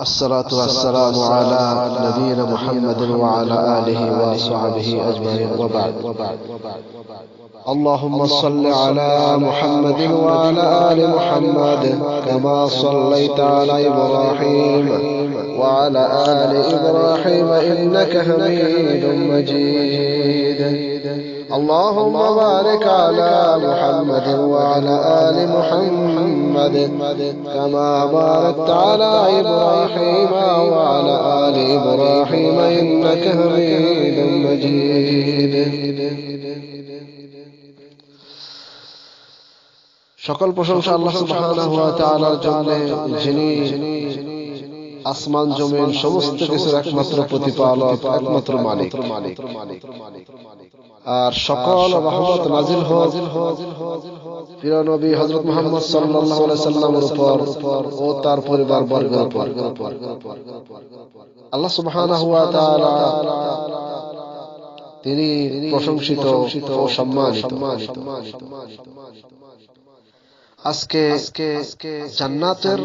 الصلاة والسلام على نبينا محمد وعلى آله وصحبه أجمعين. وبعد. اللهم صل على محمد وعلى آل محمد كما صليت على إبراهيم وعلى آل إبراهيم. إنك حميد مجيد. اللهم بارك على محمد وعلى آل محمد كما باركت على إبراهيم وعلى آل إبراهيم إنك حميد مجيد সকল প্রশংসা আল্লাহ সুবহানাহু ওয়া তাআলার জন্য যিনি আসমান জমিন সমস্ত কিছুর একমাত্র প্রতিপালক একমাত্র মালিক আর সকল রহমত নাজিল হোক। প্রিয় নবী হযরত মুহাম্মদ সাল্লাল্লাহু আলাইহি সাল্লামের উপর ও তার পরিবার বর্গের উপর। আল্লাহ সুবহানাহু ওয়া তাআলা তিনি প্রশংসিত ও সম্মানিত। আজকে জান্নাতের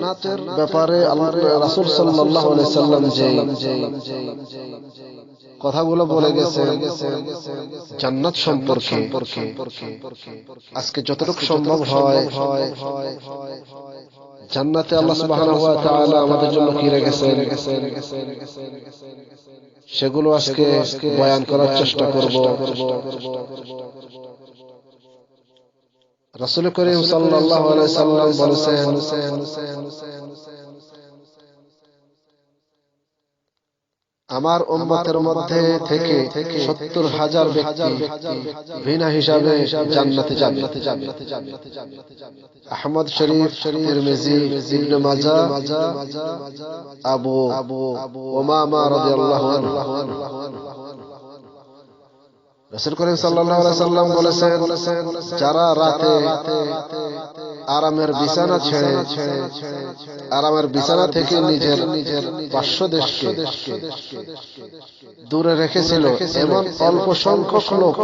ব্যাপারে রাসূল আলাইহি সাল্লাম যে কথাগুলো বলে গেছে জান্নাত সম্পর্কে। আজকে যতটুকু সম্ভব হয়। জান্নাতে আল্লাহ সুবহানাহু ওয়া তাআলা আমাদের জন্য কি রেখেছেন? সেগুলো আজকে বয়ান করার চেষ্টা করব। রাসূল করিম সাল্লাম বলেছেন আমার উম্মতের মধ্যে থেকে সত্তর হাজার ব্যক্তি ভিনা হিসাবে জান্নাতে যাবে। আহমদ শরীফ তিরমিজি ইবনে মাজাহ আবু উমামা রাদিয়াল্লাহু আনহু। রাসূল করিম সাল্লাহ সাল্লাম বলেছেন যারা রাতে আরামের বিছানা ছেড়ে আরামের বিছানা থেকে নিজের নিজের পার্শ্ব দেশকে দূরে রেখেছিল এমন অল্প সংখ্যক লোক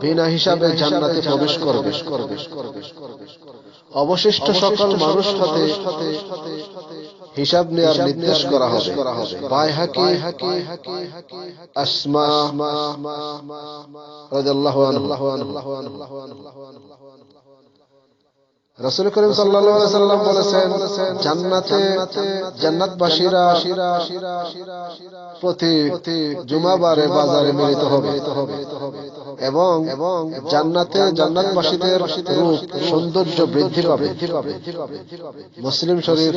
বিনা হিসাবে জান্নাতে প্রবেশ করবে অবশিষ্ট সকল মানুষ সাথে হিসাব নেওয়ার নির্দেশ করা হবে বাইহাকি আসমা রাদিয়াল্লাহু আনহু রাসূল করিম সাল্লাম বলেছেন, জান্নাতে প্রতি জুমাবারে বাজারে মিলিত হবে। এবং জান্নাতে জান্নাতবাসীদের রূপ, সৌন্দর্য বৃদ্ধি পাবে। মুসলিম শরীফ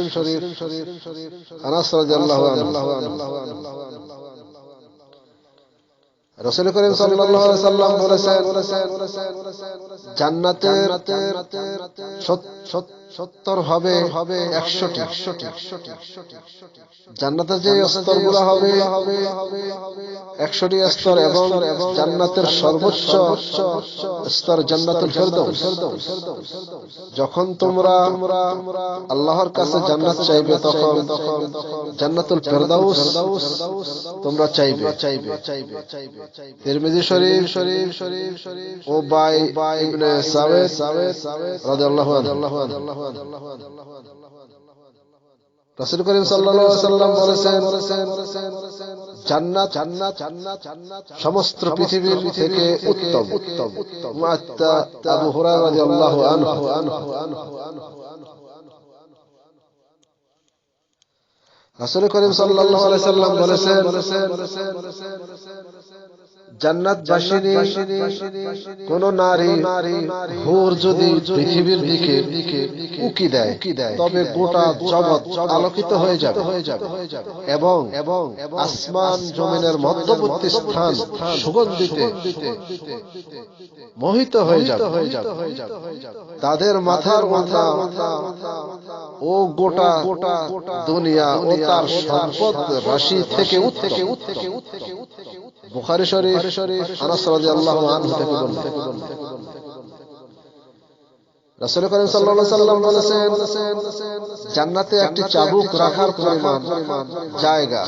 আনাস রাদিয়াল্লাহু আনহু। রসুল করিম সাল্লাম বলেছেন জান্নাতের সত্তর হবে হবে একশোটি। জান্নাতের যে স্তরগুলো হবে একশোটি স্তর এবং জান্নাতের সর্বোচ্চ স্তর জান্নাতুল ফেরদৌস। যখন তোমরা আল্লাহর কাছে জান্নাত চাইবে তখন জান্নাতুল ফেরদাউস তোমরা চাইবে চাইবে চাইবে। চাইবে। তিরমিজি শরীফ শরীফ শরীফ শরীফ ও বাই ইবনে সাওয়েদ রাদিয়াল্লাহু আনহু। রাসূল করিম সাল্লাল্লাহু আলাইহি সাল্লাম বলেছেন জান্নাত জান্নাত জান্নাত জান্নাত সমস্ত পৃথিবীর থেকে উত্তম। উত্তম মুআত্তা আবু হুরায়রা রাদিয়াল্লাহু আনহু। রাসূল করিম সাল্লাল্লাহু আলাইহি সাল্লাম বলেছেন জান্নাত কোন নারী হুর যদি পৃথিবীর দিকে উকি দেয়, তবে গোটা জগৎ আলোকিত হয়ে যাবে। এবং এবং আসমান জমিনের মধ্যবর্তী স্থান সুগন্ধিতে মোহিত হয়ে যাবে। তাদের মাথার মাথা ও গোটা গোটা দুনিয়া ও তার সম্পদ রাশি থেকে থেকে বুখারী শরীফ আনাস রাদিয়াল্লাহু আনহু থেকে বললেন রাসূল করিম সাল্লাল্লাহু আলাইহি সাল্লাম বলেছেন জান্নাতে একটি চাবুক রাখার পরিমাণ জায়গা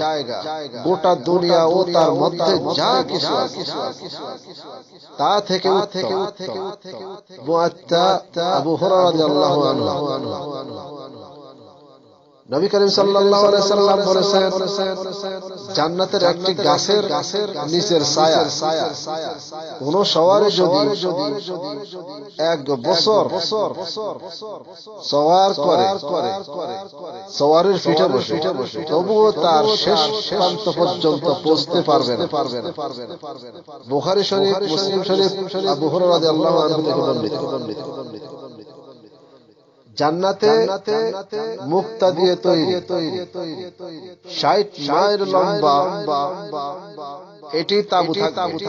গোটা দুনিয়া ও তার মধ্যে যা কিছু আছে। তা থেকে থেকে মুআত্তা আবু হুরায়রা রাদিয়াল্লাহু আনহু। নবী করিম সাল্লাম বলেছেন, জান্নাতের একটি গাছের গাছের নিচের ছায়া, কোন সওয়ারে যদি এক বছর সওয়ার করে, সওয়ারের পিঠে বসে, তবুও তার শেষ প্রান্ত পর্যন্ত পৌঁছতে পারবে না। বুখারী শরীফ, মুসলিম শরীফ, আবু হুরায়রা রাদিয়াল্লাহু আনহু থেকে বর্ণিত। জান্নাতে মুক্তা দিয়ে তৈরি। ষাট মাইল লম্বা। এটি তাবু থাকবে।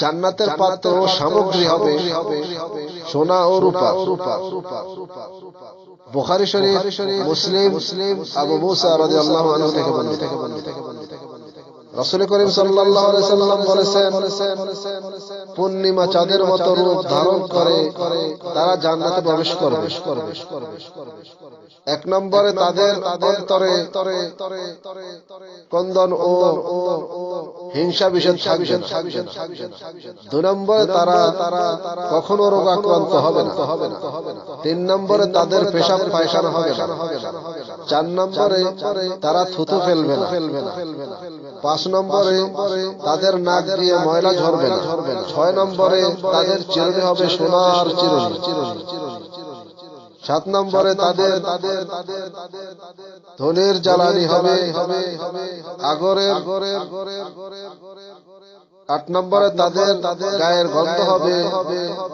জান্নাতের পাত্র সামগ্রী হবে সোনা ও রূপা। বুখারী শরীফ মুসলিম মুসলিম আবু মুসা রাদিয়াল্লাহু আনহু থেকে বর্ণিত। রাসূল করিম সাল্লাম বলেছেন, পূর্ণিমা চাঁদের মতো রূপ ধারণ করে তারা জান্নাতে প্রবেশ করবে। এক নম্বরে তাদের তরে কন্দন ও হিংসা বিষয় থাকবে দুই নম্বরে তারা তারা কখনো রোগ আক্রান্ত হবে না। তিন নম্বরে তাদের পেশাব পায়খানা হবে না। চার নম্বরে তারা থুতু ফেলবে না। পাঁচ নম্বরে তাদের নাক দিয়ে ময়লা ঝরবে না। ছয় নম্বরে তাদের চিরুনি হবে সোনার চিরুনি। সাত নম্বরে তাদের তাদের তাদের তাদের ধনের জ্বালানি হবে হবে হবে আগরের আট নম্বরে তাদের তাদের গায়ের গন্ধ হবে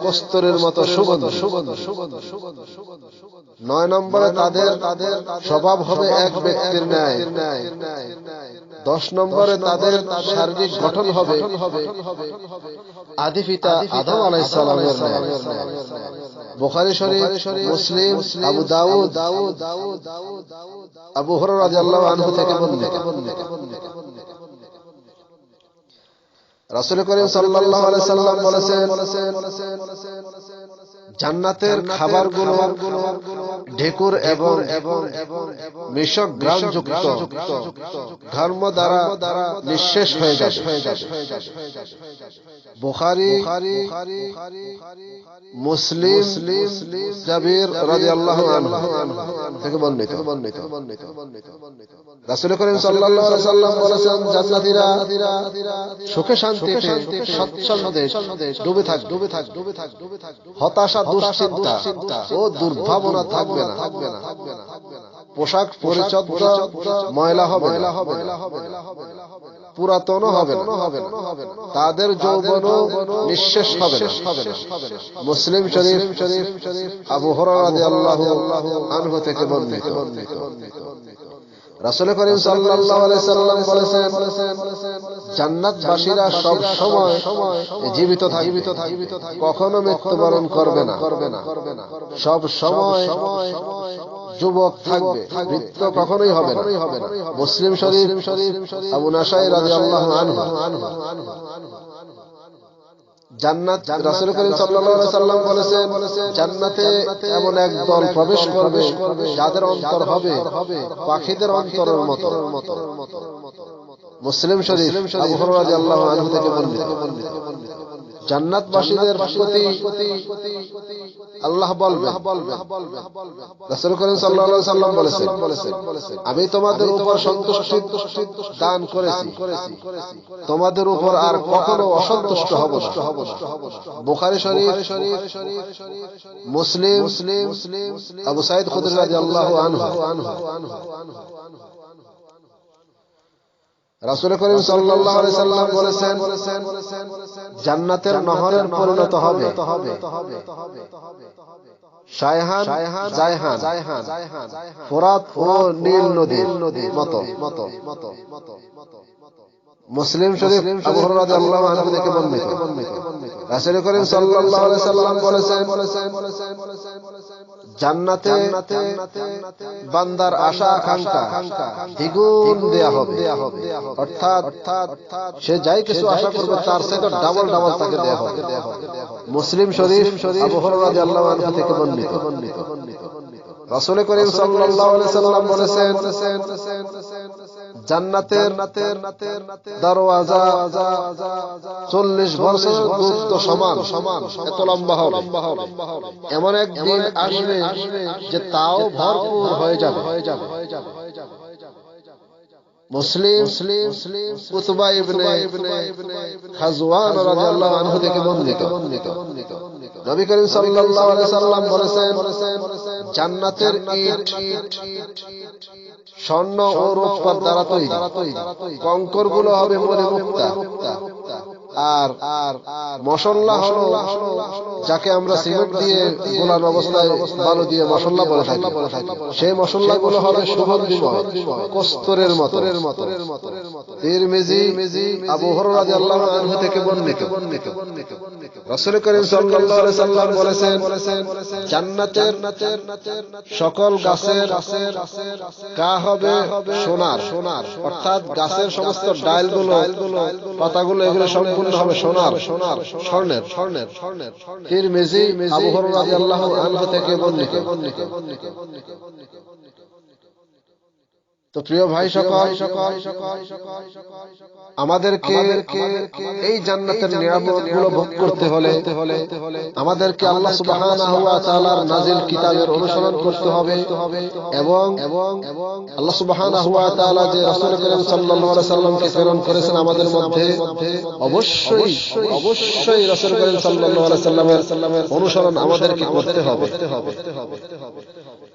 কস্তরের মতো সুগন্ধ সুগন্ধ সুগন্ধ সুগন্ধ। নয় নম্বরে তাদের তাদের স্বভাব হবে এক ব্যক্তির ন্যায়। দশ নম্বরে তাদের শারীরিক গঠন হবে। আদি পিতা আদম আলাইহিস সালামের বুখারী শরীফ মুসলিম আবু দাউদ আবু হুরায়রা রাদিয়াল্লাহু আনহু থেকে বর্ণিত। রাসূল করিম সাল্লাল্লাহু সাল্লাম বলেছেন, জান্নাতের খাবারগুলো ঢেকুর এবং মিশক গ্রাম যুক্ত ধর্ম দ্বারা নিঃশেষ হয়ে যাবে। বুখারী, মুসলিম, জাবির রাদিয়াল্লাহু আনহু থেকে বর্ণিত। রাসূল করিম সাল্লাম বলেছেন জান্নাতীরা সুখে শান্তিতে ডুবে থাক ডুবে থাক ডুবে থাক ডুবে থাক হতাশা দুশ্চিন্তা ও দুর্ভাবনা থাকবে না থাকবে না পোশাক পরিচ্ছদ ময়লা হবে ময়লা হবে পুরাতন হবে না তাদের যৌবন নিঃশেষ হবে না। মুসলিম শরীফ শরীফ আবু রাদিয়াল্লাহু আনহু থেকে বর্ণিত। রাসূল করিম সাল্লাম বলেছেন জান্নাতবাসীরা সব সময় জীবিত থাকবে। কখনো মৃত্যুবরণ করবে না। সব সময় যুবক থাকবে। মৃত্যু কখনোই হবে না। মুসলিম শরীফ আবু নাসাই রাদিয়াল্লাহু আনহু। জান্নাত রাসূল করিম সাল্লাল্লাহু আলাইহি সাল্লাম বলেছেন জান্নাতে এমন এক দল প্রবেশ করবে যাদের অন্তর হবে পাখিদের অন্তরের মতো। মুসলিম শরীফ আবু হুরায়রা রাদিয়াল্লাহু আনহু থেকে বর্ণিত। জান্নাতবাসীদের প্রতি আল্লাহ বলবে রাসূল করিম সাল্লাল্লাহু আলাইহি সাল্লাম বলেছেন আমি তোমাদের উপর সন্তুষ্টি দান করেছি। তোমাদের উপর আর কখনো অসন্তুষ্ট হব না। বুখারী শরীফ মুসলিম মুসলিম আবু সাঈদ খুদরি রাদিয়াল্লাহু আনহু। রাসূল করিম আলাইহি সাল্লাম বলেছেন, জান্নাতের নহরের পরিণত হবে। শায়হান, জায়হান, ফোরাত ও নীল নদীর মতো মতো। মুসলিম শরীফ আবু হুরায়রা রাদিয়াল্লাহু আনহু থেকে বর্ণিত। রাসূল করিম সাল্লাল্লাহু আলাইহি সাল্লাম বলেছেন জান্নাতে বান্দার আশা আকাঙ্ক্ষা দ্বিগুণ দেয়া হবে। অর্থাৎ সে যাই কিছু আশা করবে তার সাথে ডাবল ডাবল তাকে দেয়া হবে। মুসলিম শরীফ আবু হুরায়রা রাদিয়াল্লাহু আনহু থেকে বর্ণিত। রাসূল করিম সাল্লাল্লাহু আলাইহি সাল্লাম বলেছেন জান্নাতের দরওয়াজা চল্লিশ বছর গুপ্ত সমান। সমান এত লম্বা হবে। এমন এক দিন আসবে যে তাও ভরপুর হয়ে যাবে হয়ে যাবে হয়ে যাবে হয়ে যাবে। মুসলিম মুসলিম উতবা ইবনে খাজওয়ান রাদিয়াল্লাহু আনহু থেকে বর্ণিত। নবী করিম সাল্লাল্লাহু আলাইহি সাল্লাম বলেছেন জান্নাতের ইট স্বর্ণ ও রূপার দ্বারা তৈরি। কঙ্করগুলো হবে মনে মুক্তা আর মশল্লা হলো যাকে আমরা সিমেন্ট দিয়ে গোলান অবস্থায় বালু দিয়ে মশল্লা বলে থাকি। সেই মশল্লা গুলো হবে সুগন্ধিময়, কস্তরের মতো। তিরমিজি, আবু হুরায়রা রাদিয়াল্লাহু আনহু থেকে বর্ণিত। করিম সাল্লাল্লাহু আলাইহি সাল্লাম বলেছেন, জান্নাতের সকল গাছের কা হবে সোনার। সোনার অর্থাৎ গাছের সমস্ত ডালগুলো পাতাগুলো, এগুলো সম্পূর্ণ হবে সোনার সোনার স্বর্ণের স্বর্ণের স্বর্ণের। তিরমিজি আবু হুরায়রা রাদিয়াল্লাহু আনহু থেকে বর্ণিত। তো প্রিয় ভাই সকল আমাদেরকে এই জান্নাতের নিয়ামতগুলো ভোগ করতে হলে আমাদেরকে আল্লাহ সুবহানাহু ওয়া তাআলার নাজিল কিতাবের অনুসরণ করতে হবে এবং আল্লাহ সুবহানাহু ওয়া তাআলা যে রাসূল করিম সাল্লাল্লাহু আলাইহি সাল্লামকে প্রেরণ করেছেন আমাদের মধ্যে অবশ্যই অবশ্যই রাসূল করিম সাল্লাল্লাহু আলাইহি সাল্লামের অনুসরণ আমাদেরকে করতে হবে।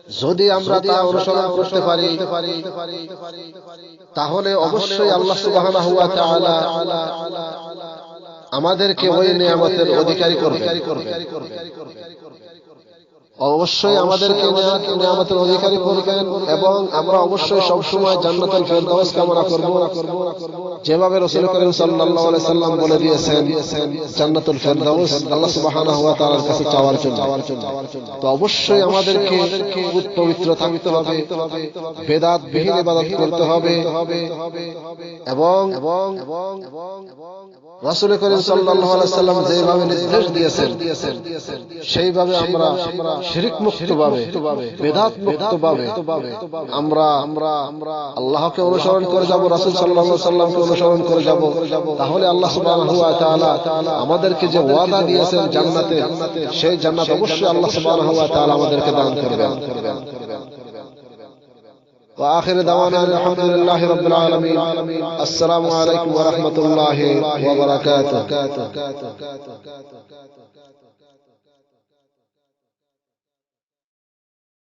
যদি আমরা তা অনুসরণ করতে পারি তাহলে অবশ্যই আল্লাহ সুবাহ আমাদেরকে ওই নিয়ামতের অধিকারী করবে অবশ্যই আমাদেরকে নিয়ামতের অধিকারী করবেন এবং আমরা অবশ্যই সবসময় জান্নাতুল ফেরদাউস কামনা করব। যেভাবে রাসূল করিম সাল্লাল্লাহু আলাইহি সাল্লাম বলে দিয়েছেন জান্নাতুল ফেরদাউস আল্লাহ সুবহানাহু ওয়া তাআলার কাছে চাওয়ার জন্য। তো অবশ্যই আমাদেরকে পবিত্র থাকতে হবে বেদাত বিহীন ইবাদত করতে হবে এবং এবং এবং রাসূল করিম সাল্লাল্লাহু আলাইহি সাল্লাম যেভাবে নির্দেশ দিয়েছেন সেইভাবে আমরা শিরিক মুক্ত ভাবে বেদাত মুক্ত ভাবে আমরা আমরা আমরা আল্লাহকে অনুসরণ করে যাব রাসূল সাল্লাল্লাহু আলাইহি সাল্লামকে অনুসরণ করে যাব। তাহলে আল্লাহ সুবহানাহু ওয়া তাআলা আমাদেরকে যে ওয়াদা দিয়েছেন জান্নাতে সেই জান্নাত অবশ্যই আল্লাহ সুবহানাহু ওয়া তাআলা আমাদেরকে দান করবেন। وآخر دعوانا الحمد لله رب العالمين. السلام عليكم ورحمة الله وبركاته.